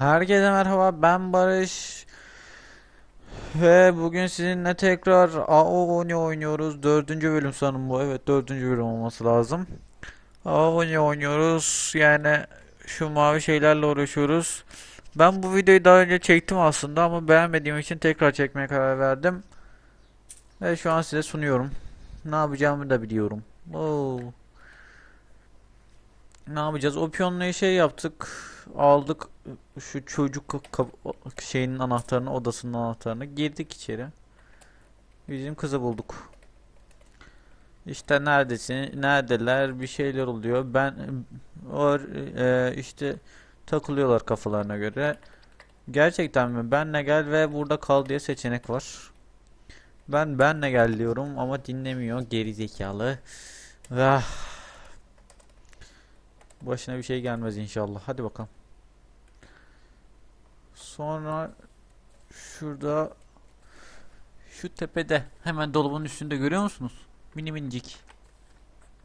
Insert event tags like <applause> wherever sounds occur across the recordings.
Herkese merhaba ben Barış ve bugün sizinle tekrar AONI oynuyoruz. Dördüncü bölüm sanırım bu. Evet dördüncü bölüm olması lazım. AONI oynuyoruz. Yani şu mavi şeylerle uğraşıyoruz. Ben bu videoyu daha önce çektim aslında ama beğenmediğim için tekrar çekmeye karar verdim. Ve şu an size sunuyorum. Ne yapacağımı da biliyorum. Oo. Ne yapacağız? O piyonlayı şey yaptık. Aldık şu çocuk şeyinin anahtarını, odasının anahtarını. Girdik içeri. Bizim kızı bulduk. İşte neredesin? Neredeler? Bir şeyler oluyor. Ben o e, işte takılıyorlar kafalarına göre. Gerçekten mi? Benle gel ve burada kal diye seçenek var. Ben benle gel diyorum ama dinlemiyor geri zekalı. Ah. Başına bir şey gelmez inşallah. Hadi bakalım. Sonra şurada şu tepede hemen dolabın üstünde görüyor musunuz? Mini minicik.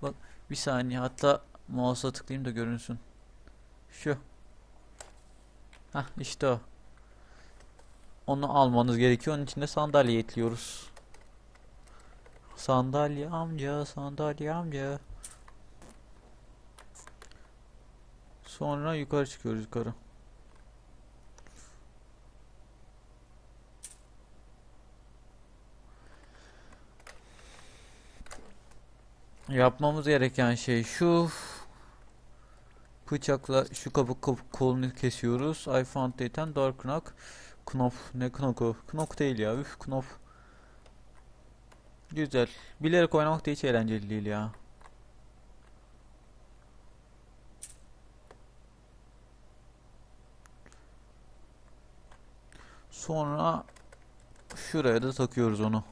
Bak bir saniye hatta mouse'a tıklayayım da görünsün. Şu. Hah işte o. Onu almanız gerekiyor. Onun için de sandalye ekliyoruz. Sandalye amca, sandalye amca. Sonra yukarı çıkıyoruz yukarı. Yapmamız gereken şey şu. Bıçakla şu kabuk kabuk kolunu kesiyoruz. I found dayten dark knock. Knop ne knock'u? Knock değil ya. Üf knop. Güzel. Bilerek oynamak da hiç eğlenceli değil ya. Sonra şuraya da takıyoruz onu.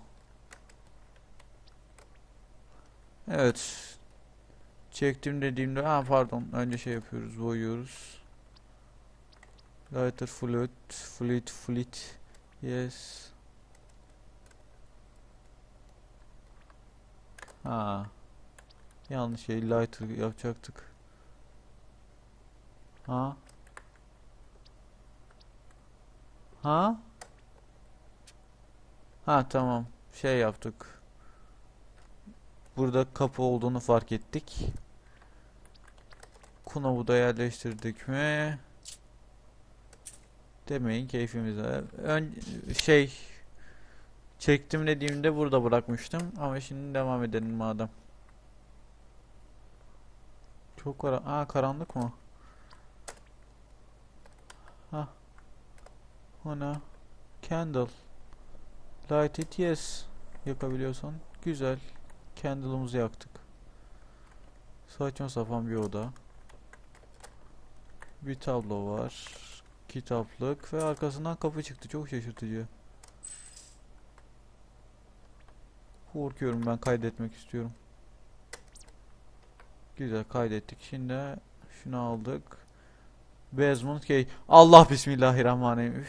Evet. Çektim dediğimde ha pardon önce şey yapıyoruz boyuyoruz. Lighter fluid fluid fluid yes. Ha. Yanlış şey lighter yapacaktık. Ha? Ha? Ha tamam. Şey yaptık. Burada kapı olduğunu fark ettik. Kunovu da yerleştirdik mi? Demeyin keyfimize. Ön şey çektim dediğimde burada bırakmıştım ama şimdi devam edelim madem. Çok kara Aa karanlık mı? Ha. Ona candle light it yes yakabiliyorsan. Güzel. Candle'ımızı yaktık. Saçma sapan bir oda. Bir tablo var. Kitaplık ve arkasından kapı çıktı. Çok şaşırtıcı. Korkuyorum ben. Kaydetmek istiyorum. Güzel. Kaydettik. Şimdi şunu aldık. Basement Key. Allah bismillahirrahmanirrahim.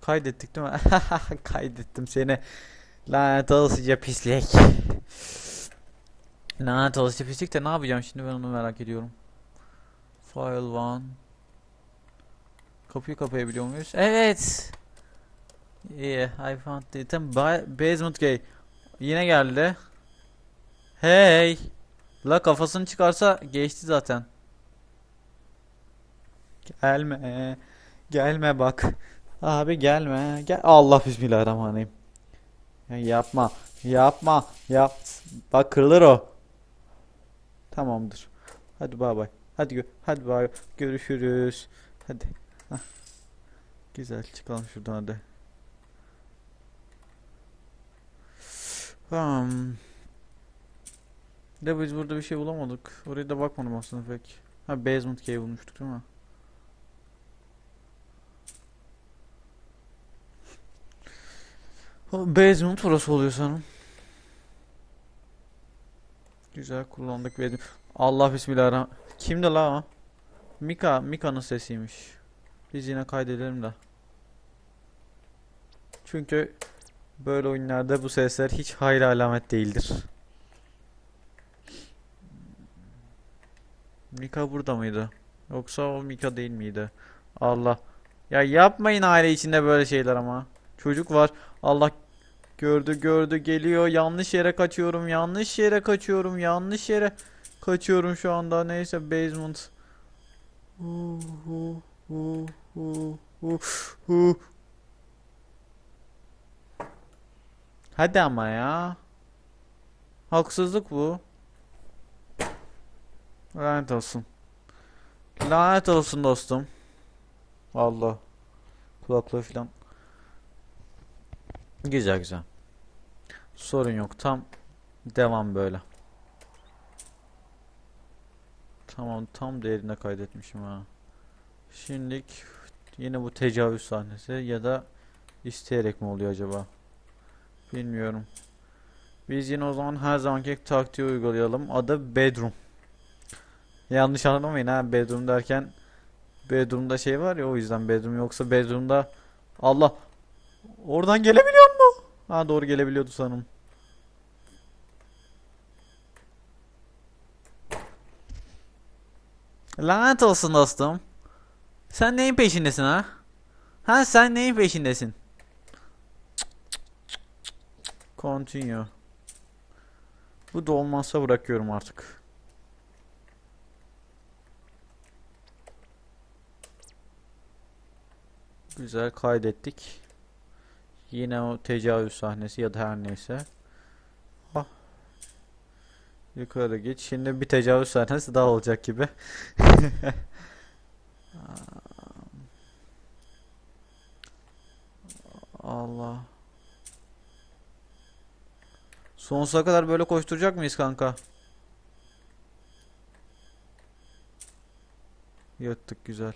Kaydettik değil mi? <laughs> Kaydettim seni. Lanet olasıca pislik. Lanet olasıca pislik de ne yapacağım şimdi ben onu merak ediyorum. File one. Kapıyı kapayabiliyor muyuz? Evet. İyi. I found the item. Ba- Basement Key. Yine geldi. Hey. La kafasını çıkarsa geçti zaten. Gelme. Gelme bak. Abi gelme. Gel. Allah bismillahirrahmanirrahim. Ya yapma. Yapma. Yap. Bak kırılır o. Tamamdır. Hadi bay bay. Hadi gö hadi bay. Görüşürüz. Hadi. Hah. Güzel çıkalım şuradan hadi. Tamam. De biz burada bir şey bulamadık. Oraya da bakmadım aslında pek. Ha basement cave bulmuştuk değil mi? Basement burası oluyor sanırım. Güzel kullandık basement. Allah bismillahirrahmanirrahim. Kimdi la o? Mika, Mika'nın sesiymiş. Biz yine kaydedelim de. Çünkü böyle oyunlarda bu sesler hiç hayır alamet değildir. Mika burada mıydı? Yoksa o Mika değil miydi? Allah. Ya yapmayın aile içinde böyle şeyler ama. Çocuk var. Allah gördü gördü geliyor. Yanlış yere kaçıyorum. Yanlış yere kaçıyorum. Yanlış yere kaçıyorum şu anda. Neyse basement. Hadi ama ya. Haksızlık bu. Lanet olsun. Lanet olsun dostum. Allah. Kulaklığı falan. Güzel güzel. Sorun yok. Tam devam böyle. Tamam tam değerine kaydetmişim ha. Şimdilik yine bu tecavüz sahnesi ya da isteyerek mi oluyor acaba? Bilmiyorum. Biz yine o zaman her zamanki taktiği uygulayalım. Adı Bedroom. Yanlış anlamayın ha bedroom derken bedroom'da şey var ya o yüzden bedroom yoksa bedroom'da Allah oradan gelebiliyor? Ha doğru gelebiliyordu sanırım. Lanet olsun dostum. Sen neyin peşindesin ha? Ha sen neyin peşindesin? Continue. Bu da olmazsa bırakıyorum artık. Güzel kaydettik. Yine o tecavüz sahnesi ya da her neyse. Ah. Yukarı git. Şimdi bir tecavüz sahnesi daha olacak gibi. <laughs> Allah. Sonsuza kadar böyle koşturacak mıyız kanka? Yattık güzel.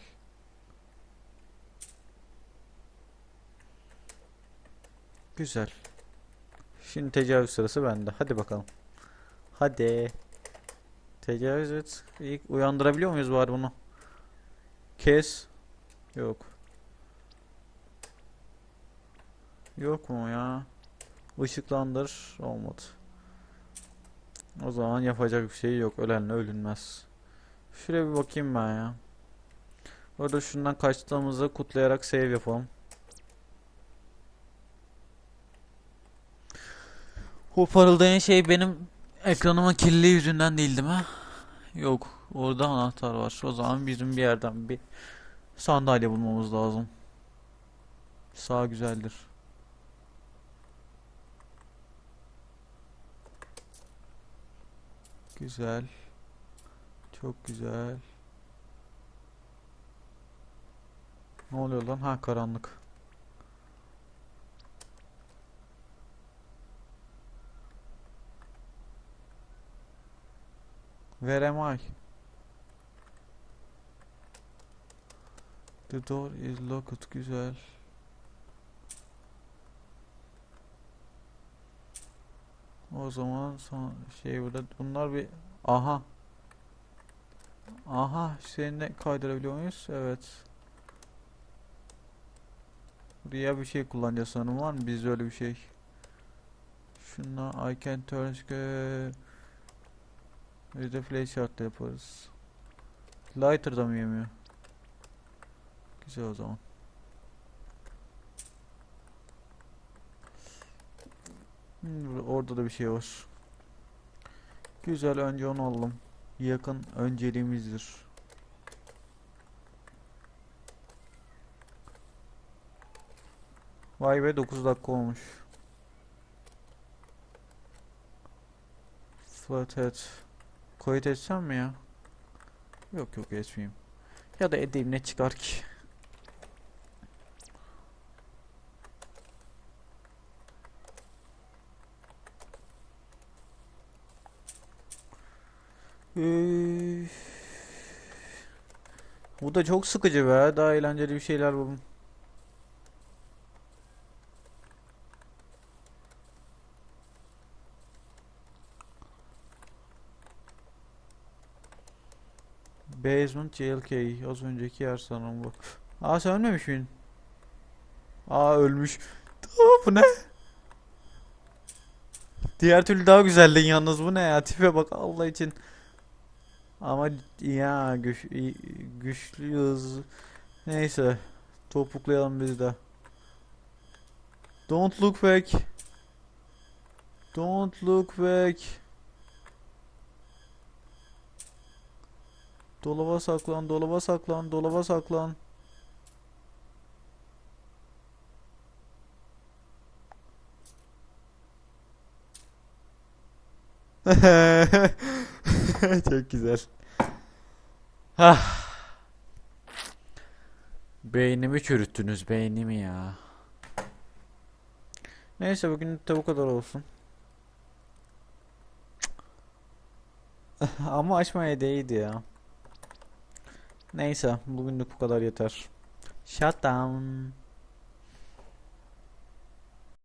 Güzel. Şimdi tecavüz sırası bende. Hadi bakalım. Hadi. Tecavüz et. İlk uyandırabiliyor muyuz bari bunu? Kes. Yok. Yok mu ya? Işıklandır. Olmadı. O zaman yapacak bir şey yok. Ölenle ölünmez. Şuraya bir bakayım ben ya. Orada şundan kaçtığımızı kutlayarak save yapalım. O parıldayan şey benim ekranımın kirliliği yüzünden değil değil mi? Yok. Orada anahtar var. O zaman bizim bir yerden bir sandalye bulmamız lazım. Sağ güzeldir. Güzel. Çok güzel. Ne oluyor lan? Ha karanlık. Where? The door is locked. Güzel. O zaman son şey burada bunlar bir aha aha seninle kaydırabiliyor muyuz? Evet. Buraya bir şey kullanacağız sanırım var mı bizde öyle bir şey? Şundan I can turn bir de flash shot'la yaparız. Lighter'da mı yemiyor? Güzel o zaman. Hmm, orada da bir şey var. Güzel önce onu alalım. Yakın önceliğimizdir. Vay be 9 dakika olmuş. Flathead. Kayıt etsem mi ya? Yok yok etmeyeyim. Ya da edeyim ne çıkar ki? Bu da çok sıkıcı be. Daha eğlenceli bir şeyler bulun. Basement JLK az önceki yer sanırım bu. Aa sen ölmemiş miydin? Aa ölmüş. Aa, bu ne? Diğer türlü daha güzeldin yalnız bu ne ya tipe bak Allah için. Ama ya güç, güçlüyüz. Neyse. Topuklayalım biz de. Don't look back. Don't look back. Dolaba saklan, dolaba saklan, dolaba saklan. <laughs> Çok güzel. Ah. Beynimi çürüttünüz, beynimi ya. Neyse bugün de bu kadar olsun. <laughs> Ama açmaya değdi ya. Neyse bugünlük bu kadar yeter. Shut down.